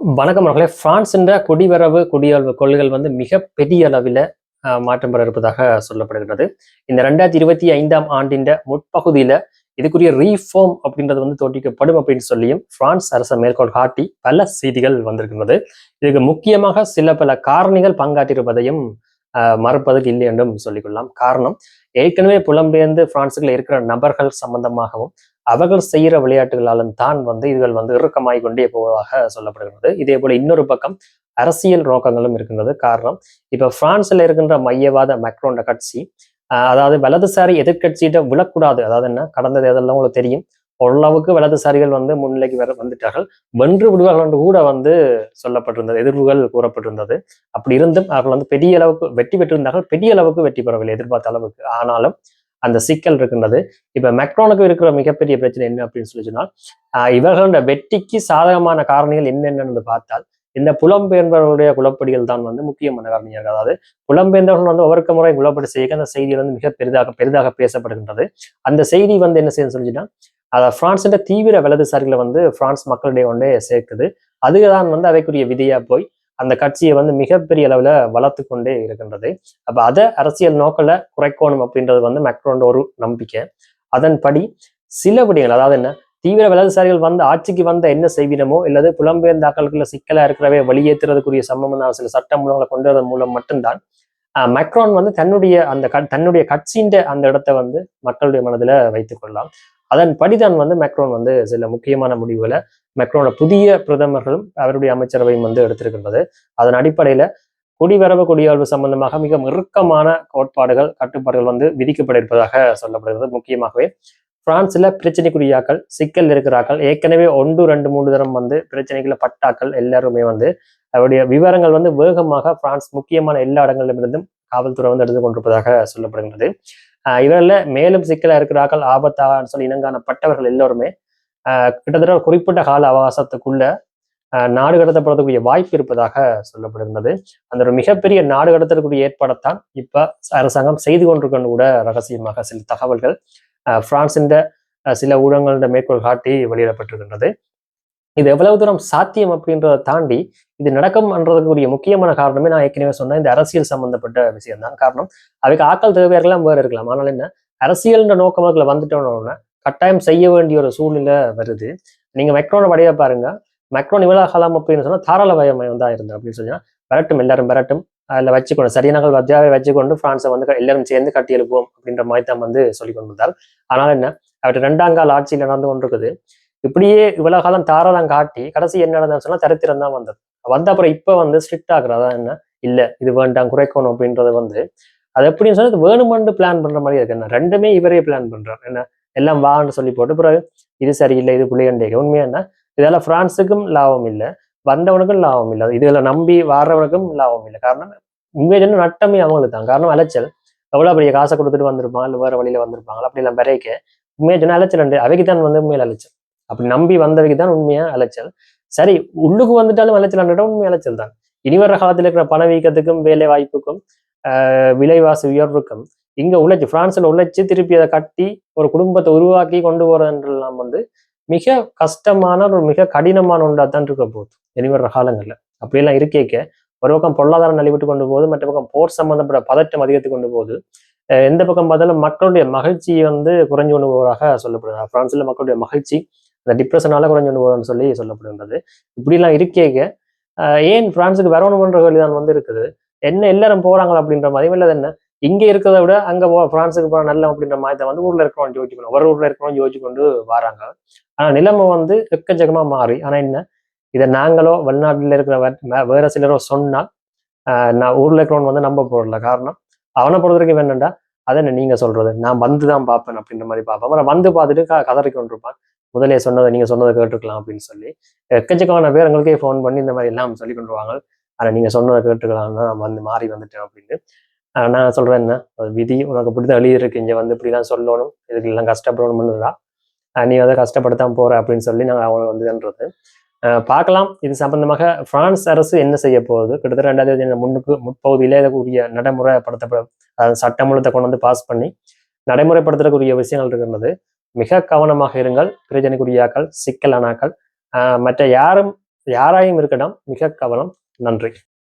வணக்கம் மக்களே பிரான்ஸ் என்ற குடிவரவு குடியல்வு கொள்கைகள் வந்து மிக பெரிய அளவில் மாற்றம் பெற இருப்பதாக சொல்லப்படுகிறது இந்த ரெண்டாயிரத்தி இருபத்தி ஐந்தாம் ஆண்டின் முற்பகுதியில் இதுக்குரிய ரீஃபார்ம் அப்படின்றது வந்து தோற்றிக்கப்படும் அப்படின்னு சொல்லியும் பிரான்ஸ் அரசு மேற்கோள் காட்டி பல செய்திகள் வந்திருக்கின்றது. இதுக்கு முக்கியமாக சில பல காரணிகள் பங்காற்றியிருப்பதையும் ஆஹ் மறுப்பதற்கு இல்லை என்றும் சொல்லிக்கொள்ளலாம். காரணம் ஏற்கனவே புலம்பெயர்ந்து பிரான்சுக்குள்ள இருக்கிற நபர்கள் சம்பந்தமாகவும் அவர்கள் செய்கிற விளையாட்டுகளாலும் தான் வந்து இதுகள் வந்து இறுக்கமாய் கொண்டே போவதாக சொல்லப்படுகிறது. இதே போல இன்னொரு பக்கம் அரசியல் நோக்கங்களும் இருக்கின்றது. காரணம் இப்போ பிரான்ஸ்ல இருக்கின்ற மையவாத மெக்ரோண்ட கட்சி அதாவது வலதுசாரி எதிர்கட்சியிட்ட விழக்கூடாது. அதாவது என்ன? கடந்த தேர்தலில் உங்களுக்கு தெரியும்? ஓரளவுக்கு வலதுசாரிகள் வந்து முன்னிலைக்கு வர வந்துட்டார்கள். வென்று விடுவார்கள் என்று கூட வந்து சொல்லப்பட்டிருந்தது எதிர்வுகள் கூறப்பட்டிருந்தது. அப்படி இருந்தும் அவர்கள் வந்து பெரிய அளவுக்கு வெற்றி பெற்றிருந்தார்கள். பெரிய அளவுக்கு வெற்றி பெறவில்லை எதிர்பார்த்த அளவுக்கு. ஆனாலும் அந்த சிக்கல் இருக்கின்றது. இப்போ மெக்ரோனுக்கு இருக்கிற மிகப்பெரிய பிரச்சனை என்ன அப்படின்னு சொல்லி சொன்னால் இவர்களோட வெற்றிக்கு சாதகமான காரணிகள் என்னென்னு பார்த்தால் இந்த புலம்பெயர்ந்தவர்களுடைய குலப்படிகள் தான் வந்து முக்கியமான காரணியாக அதாவது புலம்பெயர்ந்தவர்கள் வந்து ஒவ்வொரு முறை குலப்படி செய்ய அந்த செய்தி வந்து மிக பெரிதாக பெரிதாக பேசப்படுகின்றது. அந்த செய்தி வந்து என்ன செய்ய சொல்லிச்சுன்னா அதை பிரான்ஸின் தீவிர வலதுசாரிகளை வந்து பிரான்ஸ் மக்களிடையே ஒன்றே சேர்க்குது. அதுதான் வந்து அவைக்குரிய விதியா போய் அந்த கட்சியை வந்து மிகப்பெரிய அளவுல வளர்த்து கொண்டே இருக்கின்றது. அப்ப அதை அரசியல் நோக்கில் குறைக்கணும் அப்படின்றது வந்து மேக்ரோன்ற ஒரு நம்பிக்கை. அதன்படி சில விடயங்கள் அதாவது என்ன? தீவிர வலதுசாரிகள் வந்து ஆட்சிக்கு வந்த என்ன செய்வினமோ இல்லது புலம்பெயர்ந்தாக்களுக்குள்ள சிக்கலா இருக்கிறவே வெளியேற்றுறதுக்குரிய சம்பந்தமான சில சட்ட மூலங்களை கொண்டு வரதன் மூலம் மட்டும்தான் மெக்ரான் வந்து தன்னுடைய அந்த தன்னுடைய கட்சின்ற அந்த இடத்தை வந்து மக்களுடைய மனதில் வைத்துக் கொள்ளலாம். அதன்படிதான் வந்து மெக்ரோன் வந்து சில முக்கியமான முடிவுகளை மெக்ரோனோட புதிய பிரதமர்களும் அவருடைய அமைச்சரவையும் வந்து எடுத்திருக்கின்றது. அதன் அடிப்படையில் குடிவரவு குடியாழ்வு சம்பந்தமாக மிக இறுக்கமான கோட்பாடுகள் கட்டுப்பாடுகள் வந்து விதிக்கப்பட இருப்பதாக சொல்லப்படுகிறது முக்கியமாகவே. பிரான்ஸ்ல பிரச்சனைக்குரியாக்கள் சிக்கல் இருக்கிறாக்கள் ஏற்கனவே ஒன்று ரெண்டு மூன்று தரம் வந்து பிரச்சனைகளை பட்டாக்கள் எல்லாருமே வந்து அவருடைய விவரங்கள் வந்து வேகமாக பிரான்ஸ் முக்கியமான எல்லா இடங்களிலிருந்தும் காவல்துறை வந்து எடுத்து கொண்டிருப்பதாக சொல்லப்படுகிறது இவரில் மேலும் சிக்கலாக இருக்கிறார்கள் ஆபத்தாக சொல்லி இனங்காணப்பட்டவர்கள் எல்லோருமே கிட்டத்தட்ட குறிப்பிட்ட கால அவகாசத்துக்குள்ள நாடு கடத்தப்படக்கூடிய வாய்ப்பு இருப்பதாக சொல்லப்படுகின்றது. அந்த ஒரு மிகப்பெரிய நாடு கடத்தக்கூடிய ஏற்பாடைத்தான் இப்போ அரசாங்கம் செய்து கொண்டிருக்கணும் கூட ரகசியமாக சில தகவல்கள் பிரான்சின் சில ஊடகங்களோட மேற்கோள் காட்டி வெளியிடப்பட்டிருக்கின்றது. இது எவ்வளவு தூரம் சாத்தியம் அப்படின்றத தாண்டி இது நடக்கும்ன்றதுக்குரிய முக்கியமான காரணமே நான் ஏற்கனவே சொன்னேன். இந்த அரசியல் சம்பந்தப்பட்ட விஷயம் தான் காரணம் அதுக்கு ஆக்கள் தேவையெல்லாம் வேறு இருக்கலாம். ஆனால் என்ன? அரசியல்ன்ற நோக்கமாக வந்துட்டோம்னா கட்டாயம் செய்ய வேண்டிய ஒரு சூழ்நிலை வருது. நீங்க மெக்ரோனை வடிவ பாருங்க. மெக்ரோன் இவ்வளவு காலம் அப்படின்னு சொன்னா தாராள வயமயம் தான் இருந்தது அப்படின்னு சொன்னா விரட்டும் எல்லாரும் விரட்டும். அதில் வச்சுக்கொண்டு சரியான வத்தியாவை வச்சுக்கொண்டு பிரான்ஸை வந்து எல்லாரும் சேர்ந்து கட்டி எழுப்புவோம் அப்படின்ற மாதிரி தான் வந்து சொல்லி கொண்டிருந்தார். ஆனால் என்ன? அவர் ரெண்டாம் கால ஆட்சியில் நடந்து கொண்டிருக்குது. இப்படியே இவ்வளவு காலம் தாராளம் காட்டி கடைசி என்ன நடந்ததுன்னு சொன்னா தரித்திரம் தான் வந்தது. வந்த அப்புறம் இப்ப வந்து ஸ்ட்ரிக்ட் ஆகுறதா என்ன? இல்ல இது வேண்டாம் குறைக்கணும் அப்படின்றது வந்து அது எப்படின்னு சொன்னா வேணுமென்று பிளான் பண்ற மாதிரி இருக்கு. என்ன? ரெண்டுமே இவரே பிளான் பண்றாரு. என்ன? எல்லாம் வான்னு சொல்லி போட்டு பிறகு இது சரியில்லை இது புள்ளியண்டேக உண்மையா என்ன? இதெல்லாம் பிரான்ஸுக்கும் லாபம் இல்லை வந்தவனுக்கும் லாபம் இல்லை. இதுல நம்பி வாடுறவனுக்கும் லாபம் இல்லை. காரணம் உண்மையில நட்டமே அவங்களுக்கு தான். காரணம் அலைச்சல். எவ்வளவு பெரிய காசை கொடுத்துட்டு வந்திருப்பாங்க இல்லை வேற வழியில வந்திருப்பாங்க அப்படி எல்லாம் பிறைக்க உண்மையா சொன்ன அலைச்சல் அவைக்கு தான் வந்து உண்மையில அலைச்சல். அப்படி நம்பி வந்தவைக்கு தான் உண்மையா அலைச்சல். சரி உள்ளுக்கு வந்துட்டாலும் அலைச்சல் உண்மை அலைச்சல் தான். இனி வர்ற காலத்தில் இருக்கிற பணவீக்கத்துக்கும் வேலை வாய்ப்புக்கும் விலைவாசி உயர்வுக்கும் இங்க உழைச்சி பிரான்ஸ்ல உழைச்சி திருப்பி அதை கட்டி ஒரு குடும்பத்தை உருவாக்கி கொண்டு போறதுன்றெல்லாம் வந்து மிக கஷ்டமான ஒரு மிக கடினமான ஒன்றா தான் இருக்க போகுது. இனி வர்ற காலங்கள்ல. அப்படியெல்லாம் இருக்கேக்க ஒரு பக்கம் பொருளாதாரம் நலிவிட்டு கொண்டு போகுது மற்ற பக்கம் போர் சம்பந்தப்பட்ட பதட்டம் அதிகரித்து கொண்டு போகுது. எந்த பக்கம் பார்த்தாலும் மக்களுடைய மகிழ்ச்சி வந்து குறைஞ்சு கொண்டு போவதாக சொல்லப்படுது. பிரான்ஸ்ல மக்களுடைய மகிழ்ச்சி அந்த டிப்ரெஷனால குறைஞ்சு போதும்னு சொல்லி சொல்லப்படுகின்றது. இப்படிலாம் இருக்கேங்க ஏன் பிரான்ஸுக்கு வரணுமன்ற வழிதான் வந்து இருக்குது என்ன எல்லாரும் போறாங்களா அப்படின்ற மாதிரி இல்லை என்ன? இங்க இருக்கிறத விட அங்க போ பிரான்ஸுக்கு போற நல்ல அப்படின்ற மாதிரி வந்து ஊர்ல இருக்கிறவன் யோசிக்கணும் ஒரு ஊர்ல இருக்கிறவன் யோசிச்சு கொண்டு வராங்க. ஆனா நிலைமை வந்து எக்கச்சக்கமா மாறி. ஆனா என்ன? இதை நாங்களோ வெளிநாட்டில் இருக்கிற வேற சிலரோ சொன்னா நான் ஊர்ல இருக்கிறவன் வந்து நம்ப போடல காரணம் அவனை பொறுத்த வரைக்கும் வேணும்டா அதை என்ன நீங்க சொல்றது? நான் வந்து தான் பார்ப்பேன் அப்படின்ற மாதிரி பார்ப்பேன். வந்து பார்த்துட்டு க கதறி கொண்டிருப்பான் முதலே சொன்னதை நீங்கள் சொன்னதை கேட்டுக்கலாம் அப்படின்னு சொல்லி எக்கச்சக்கமான பேர் எங்களுக்கே ஃபோன் பண்ணி இந்த மாதிரி எல்லாம் சொல்லி கொண்டுருவாங்க. ஆனால் நீங்கள் சொன்னதை கேட்டுக்கலாம் நான் வந்து மாறி வந்துட்டேன் அப்படின்னு. நான் சொல்கிறேன் என்ன? விதி உனக்கு பிடித்த எழுதி இருக்கு இங்கே வந்து இப்படிலாம் சொல்லணும். இதுக்கு எல்லாம் கஷ்டப்படணும்னுதா நீ வந்து கஷ்டப்படுத்தான் போற அப்படின்னு சொல்லி நாங்கள் அவங்க வந்துன்றது பார்க்கலாம். இது சம்பந்தமாக பிரான்ஸ் அரசு என்ன செய்ய போகுது? கிட்டத்தட்ட ரெண்டாயிரத்தி முன்னுக்கு முற்பகுதியில் இதற்குரிய நடைமுறைப்படுத்தப்பட அதாவது சட்டமூலத்தை கொண்டு வந்து பாஸ் பண்ணி நடைமுறைப்படுத்தக்கூடிய விஷயங்கள் இருக்கின்றது. மிக கவனமாக இருங்கள். பிரச்சனைக்குரியாக்கள் சிக்கலானாக்கள் மற்ற யாரும் யாராயும் இருக்கட்டும் மிக கவனம் நன்றி.